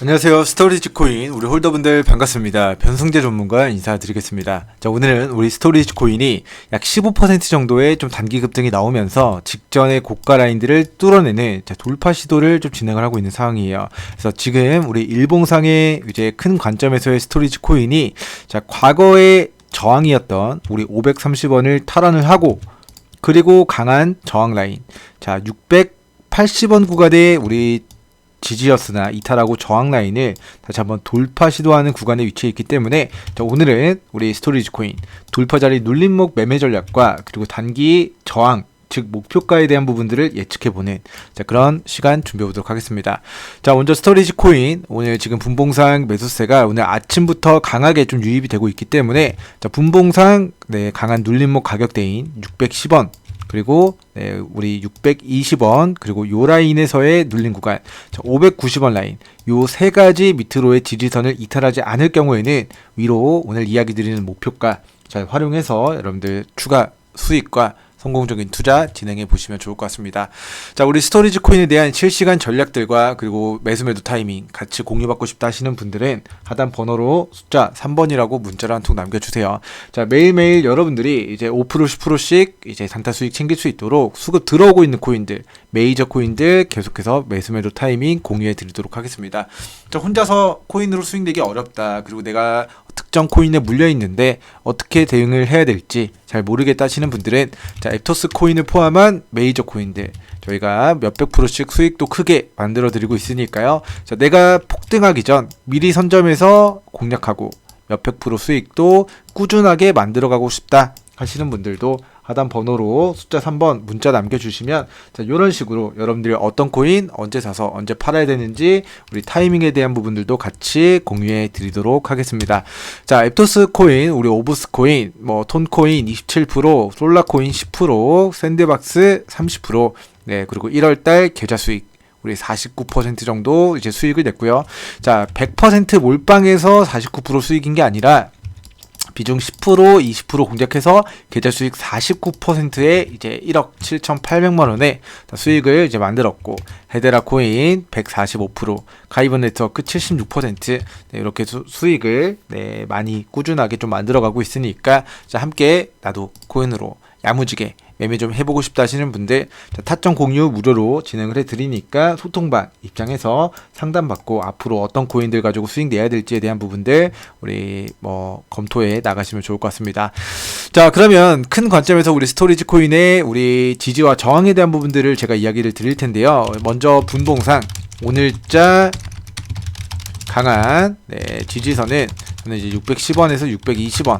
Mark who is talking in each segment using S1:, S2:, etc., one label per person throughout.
S1: 안녕하세요. 스토리지 코인 우리 홀더분들 반갑습니다. 변성재 전문가 인사드리겠습니다. 자, 오늘은 우리 스토리지 코인이 약 15% 정도의 좀 단기 급등이 나오면서 직전의 고가 라인들을 뚫어내는 자, 돌파 시도를 좀 진행을 하고 있는 상황이에요. 그래서 지금 우리 일봉상의 이제 큰 관점에서의 스토리지 코인이 자, 과거의 저항이었던 우리 530원을 탈환을 하고 그리고 강한 저항 라인 자 680원 구간에 우리 지지였으나 이탈하고 저항 라인을 다시 한번 돌파 시도하는 구간에 위치해 있기 때문에 자, 오늘은 우리 스토리지 코인 돌파 자리 눌림목 매매 전략과 그리고 단기 저항 즉 목표가에 대한 부분들을 예측해 보는 자 그런 시간 준비해 보도록 하겠습니다. 자 먼저 스토리지 코인 오늘 지금 분봉상 매수세가 오늘 아침부터 강하게 좀 유입이 되고 있기 때문에 자 분봉상 네 강한 눌림목 가격대인 610원 그리고 네, 우리 620원 그리고 요 라인에서의 눌린 구간. 590원 라인. 요 세 가지 밑으로의 지지선을 이탈하지 않을 경우에는 위로 오늘 이야기 드리는 목표가 잘 활용해서 여러분들 추가 수익과 성공적인 투자 진행해 보시면 좋을 것 같습니다. 자, 우리 스토리지 코인에 대한 실시간 전략들과 그리고 매수 매도 타이밍 같이 공유받고 싶다 하시는 분들은 하단 번호로 숫자 3번이라고 문자를 한 통 남겨주세요. 자, 매일매일 여러분들이 이제 5% 10%씩 이제 단타 수익 챙길 수 있도록 수급 들어오고 있는 코인들, 메이저 코인들 계속해서 매수 매도 타이밍 공유해 드리도록 하겠습니다. 자, 혼자서 코인으로 수익 내기 어렵다. 그리고 내가 특정 코인에 물려 있는데 어떻게 대응을 해야 될지 잘 모르겠다 하시는 분들은 자, 앱토스 코인을 포함한 메이저 코인들 저희가 몇백 프로씩 수익도 크게 만들어 드리고 있으니까요. 자, 내가 폭등하기 전 미리 선점해서 공략하고 몇백 프로 수익도 꾸준하게 만들어 가고 싶다 하시는 분들도 하단 번호로 숫자 3번 문자 남겨주시면 자 이런 식으로 여러분들이 어떤 코인 언제 사서 언제 팔아야 되는지 우리 타이밍에 대한 부분들도 같이 공유해 드리도록 하겠습니다. 자 앱토스 코인, 우리 오브스 코인, 뭐 톤 코인 27%, 솔라 코인 10%, 샌드박스 30%, 네 그리고 1월 달 계좌 수익 우리 49% 정도 이제 수익을 냈고요. 자, 100% 몰빵해서 49% 수익인 게 아니라 비중 10% 20% 공략해서 계좌 수익 49%에 이제 1억 7,800만 원의 수익을 이제 만들었고 헤데라 코인 145% 가이버 네트워크 76% 네, 이렇게 수, 수익을 네, 많이 꾸준하게 좀 만들어가고 있으니까 자 함께 나도 코인으로 야무지게 매매 좀 해보고 싶다 하시는 분들 타점 공유 무료로 진행을 해드리니까 소통반 입장에서 상담받고 앞으로 어떤 코인들 가지고 수익 내야 될지에 대한 부분들 우리 뭐 검토해 나가시면 좋을 것 같습니다. 자 그러면 큰 관점에서 우리 스토리지 코인의 우리 지지와 저항에 대한 부분들을 제가 이야기를 드릴 텐데요. 먼저 분봉상 오늘자 강한 네, 지지선은 저는 이제 610원에서 620원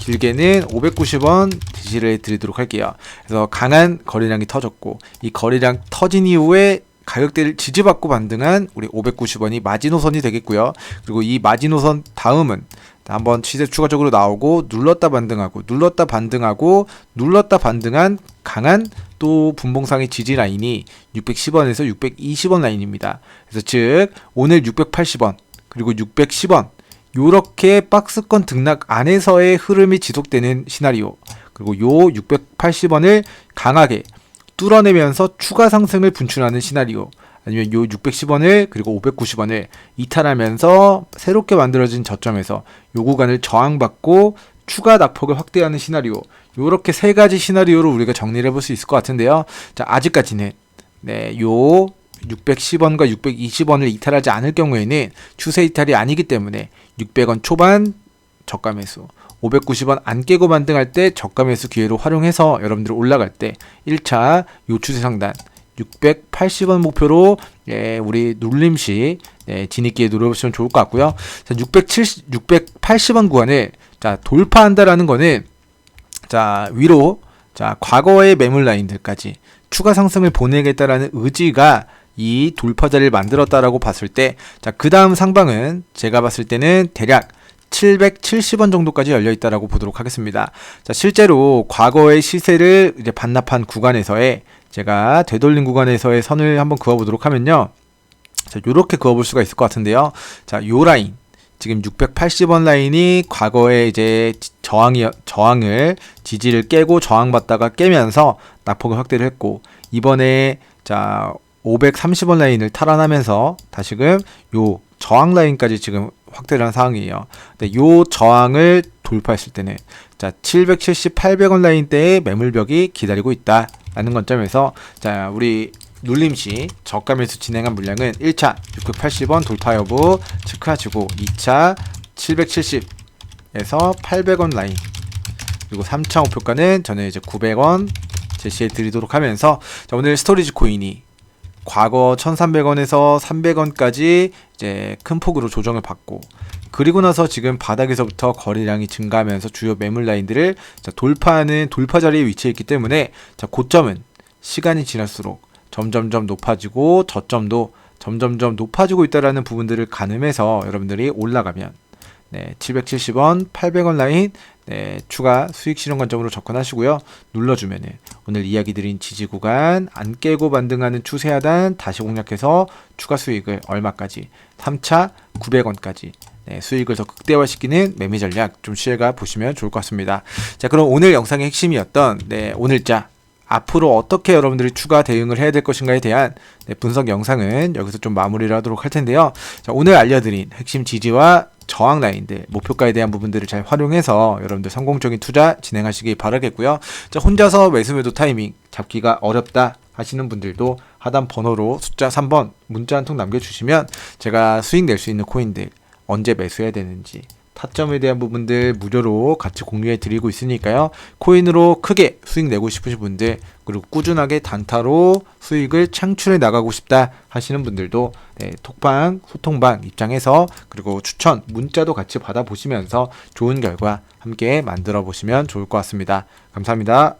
S1: 길게는 590원 지시를 해드리도록 할게요. 그래서 강한 거래량이 터졌고 이 거래량 터진 이후에 가격대를 지지받고 반등한 우리 590원이 마지노선이 되겠고요. 그리고 이 마지노선 다음은 한번 시세 추가적으로 나오고 눌렀다 반등하고 눌렀다 반등하고 눌렀다 반등한 강한 또 분봉상의 지지 라인이 610원에서 620원 라인입니다. 그래서 즉 오늘 680원 그리고 610원 요렇게 박스권 등락 안에서의 흐름이 지속되는 시나리오 그리고 요 680원을 강하게 뚫어내면서 추가 상승을 분출하는 시나리오 아니면 요 610원을 그리고 590원을 이탈하면서 새롭게 만들어진 저점에서 요 구간을 저항받고 추가 낙폭을 확대하는 시나리오 요렇게 세 가지 시나리오로 우리가 정리를 해볼 수 있을 것 같은데요. 자 아직까지는 네요 610원과 620원을 이탈하지 않을 경우에는 추세 이탈이 아니기 때문에 600원 초반 저가 매수 590원 안 깨고 반등할 때 저가 매수 기회로 활용해서 여러분들 올라갈 때 1차 요 추세 상단 680원 목표로 예, 우리 눌림시 예, 진입기에 누려보시면 좋을 것 같고요. 자, 670, 680원 구간을 자, 돌파한다라는 거는 자, 위로 자, 과거의 매물 라인들까지 추가 상승을 보내겠다라는 의지가 이 돌파자를 만들었다라고 봤을 때, 자, 그 다음 상방은 제가 봤을 때는 대략 770원 정도까지 열려 있다라고 보도록 하겠습니다. 자, 실제로 과거의 시세를 이제 반납한 구간에서의 제가 되돌린 구간에서의 선을 한번 그어 보도록 하면요. 자, 요렇게 그어 볼 수가 있을 것 같은데요. 자, 요 라인. 지금 680원 라인이 과거에 이제 저항이 저항을 지지를 깨고 저항받다가 깨면서 낙폭을 확대를 했고 이번에 자 530원 라인을 탈환하면서 다시금 요 저항 라인까지 지금 확대를 한 상황이에요. 근데 요 저항을 돌파했을 때는 자 770, 800원 라인대의 매물벽이 기다리고 있다라는 관점에서 자 우리 눌림시 저가에서 진행한 물량은 1차 680원 돌파 여부 체크하시고 2차 770에서 800원 라인 그리고 3차 목표가는 저는 이제 900원 제시해 드리도록 하면서 자, 오늘 스토리지 코인이 과거 1,300원에서 300원까지 이제 큰 폭으로 조정을 받고 그리고 나서 지금 바닥에서부터 거래량이 증가하면서 주요 매물 라인들을 자, 돌파하는 돌파 자리에 위치해 있기 때문에 자, 고점은 시간이 지날수록 점점점 높아지고 저점도 점점점 높아지고 있다라는 부분들을 가늠해서 여러분들이 올라가면 네, 770원, 800원 라인 네, 추가 수익 실현 관점으로 접근하시고요. 눌러주면은 오늘 이야기 드린 지지 구간 안 깨고 반등하는 추세 하단 다시 공략해서 추가 수익을 얼마까지 3차 900원까지 네, 수익을 더 극대화시키는 매매 전략 좀 시혜가 보시면 좋을 것 같습니다. 자, 그럼 오늘 영상의 핵심이었던 네, 오늘자 앞으로 어떻게 여러분들이 추가 대응을 해야 될 것인가에 대한 네, 분석 영상은 여기서 좀 마무리를 하도록 할 텐데요. 자, 오늘 알려드린 핵심 지지와 저항 라인들, 목표가에 대한 부분들을 잘 활용해서 여러분들 성공적인 투자 진행하시기 바라겠고요. 자, 혼자서 매수 매도 타이밍 잡기가 어렵다 하시는 분들도 하단 번호로 숫자 3번 문자 한 통 남겨주시면 제가 수익 낼 수 있는 코인들 언제 매수해야 되는지 타점에 대한 부분들 무료로 같이 공유해 드리고 있으니까요. 코인으로 크게 수익 내고 싶으신 분들 그리고 꾸준하게 단타로 수익을 창출해 나가고 싶다 하시는 분들도 네, 톡방 소통방 입장에서 그리고 추천 문자도 같이 받아보시면서 좋은 결과 함께 만들어 보시면 좋을 것 같습니다. 감사합니다.